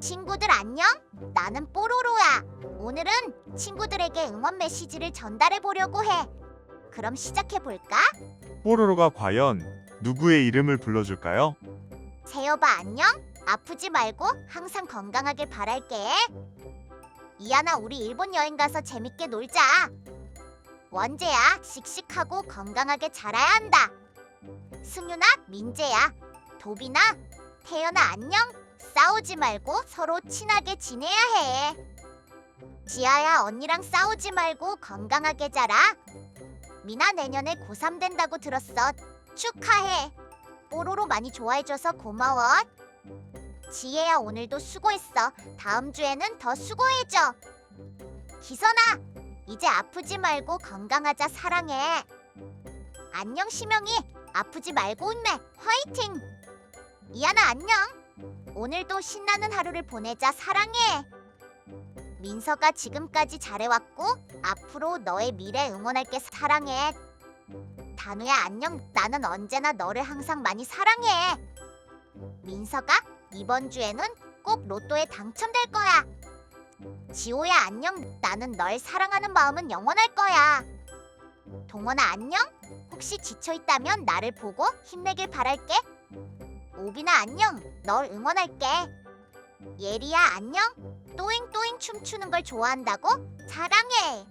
친구들 안녕? 나는 뽀로로야. 오늘은 친구들에게 응원 메시지를 전달해 보려고 해. 그럼 시작해 볼까? 뽀로로가 과연 누구의 이름을 불러줄까요? 세여봐 안녕? 아프지 말고 항상 건강하길 바랄게. 이하나 우리 일본 여행 가서 재밌게 놀자. 원재야 씩씩하고 건강하게 자라야 한다. 승윤아 민재야 도빈아 태연아 안녕? 싸우지 말고 서로 친하게 지내야 해. 지아야 언니랑 싸우지 말고 건강하게 자라. 미나 내년에 고3 된다고 들었어. 축하해. 뽀로로 많이 좋아해줘서 고마워. 지혜야 오늘도 수고했어. 다음 주에는 더 수고해줘. 기선아, 이제 아프지 말고 건강하자 사랑해. 안녕 시명이, 아프지 말고 힘내. 화이팅. 이하나 안녕. 오늘도 신나는 하루를 보내자 사랑해. 민서가 지금까지 잘해왔고 앞으로 너의 미래 응원할게 사랑해. 단우야 안녕. 나는 언제나 너를 항상 많이 사랑해. 민서가 이번 주에는 꼭 로또에 당첨될 거야. 지호야 안녕. 나는 널 사랑하는 마음은 영원할 거야. 동원아 안녕. 혹시 지쳐 있다면 나를 보고 힘내길 바랄게. 오빈아 안녕. 널 응원할게. 예리야 안녕. 또잉또잉 춤추는 걸 좋아한다고? 사랑해.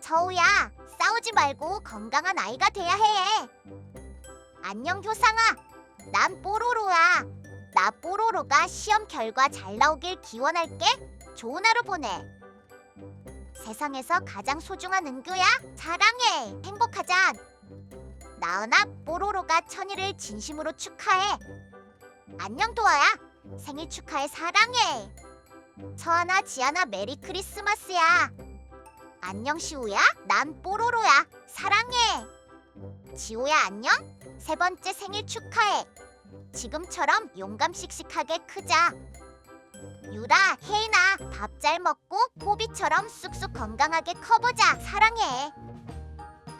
저우야 싸우지 말고 건강한 아이가 돼야 해. 안녕 효상아. 난 뽀로로야. 나 뽀로로가 시험 결과 잘 나오길 기원할게. 좋은 하루 보내. 세상에서 가장 소중한 은규야. 사랑해. 행복하자. 나은아 뽀로로가 천일을 진심으로 축하해. 안녕 도아야. 생일 축하해 사랑해. 서하나 지아나 메리 크리스마스야. 안녕 시우야. 난 뽀로로야. 사랑해. 지호야 안녕. 세 번째 생일 축하해. 지금처럼 용감 씩씩하게 크자. 유라, 혜인아, 밥 잘 먹고 포비처럼 쑥쑥 건강하게 커보자. 사랑해.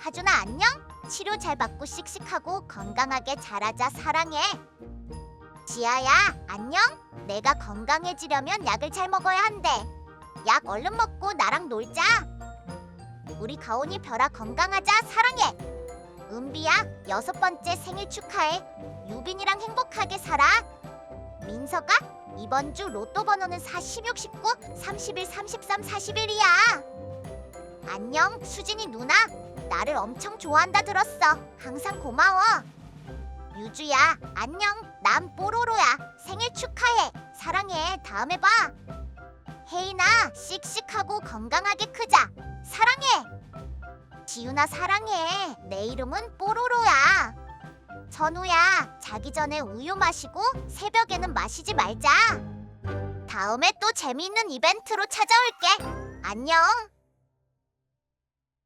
하준아 안녕. 치료 잘 받고 씩씩하고 건강하게 자라자. 사랑해. 지아야 안녕. 내가 건강해지려면 약을 잘 먹어야 한대. 약 얼른 먹고 나랑 놀자. 우리 가온이 별아 건강하자. 사랑해. 은비야 여섯 번째 생일 축하해. 유빈이랑 행복하게 살아. 민서가 이번 주 로또 번호는 40, 69, 31, 33, 41이야. 안녕 수진이 누나. 나를 엄청 좋아한다 들었어. 항상 고마워. 유주야 안녕. 난 뽀로로야. 생일 축하해. 사랑해. 다음에 봐. 혜인아 씩씩하고 건강하게 크자. 사랑해. 지윤아 사랑해. 내 이름은 뽀로로야. 전우야, 자기 전에 우유 마시고 새벽에는 마시지 말자. 다음에 또 재미있는 이벤트로 찾아올게. 안녕.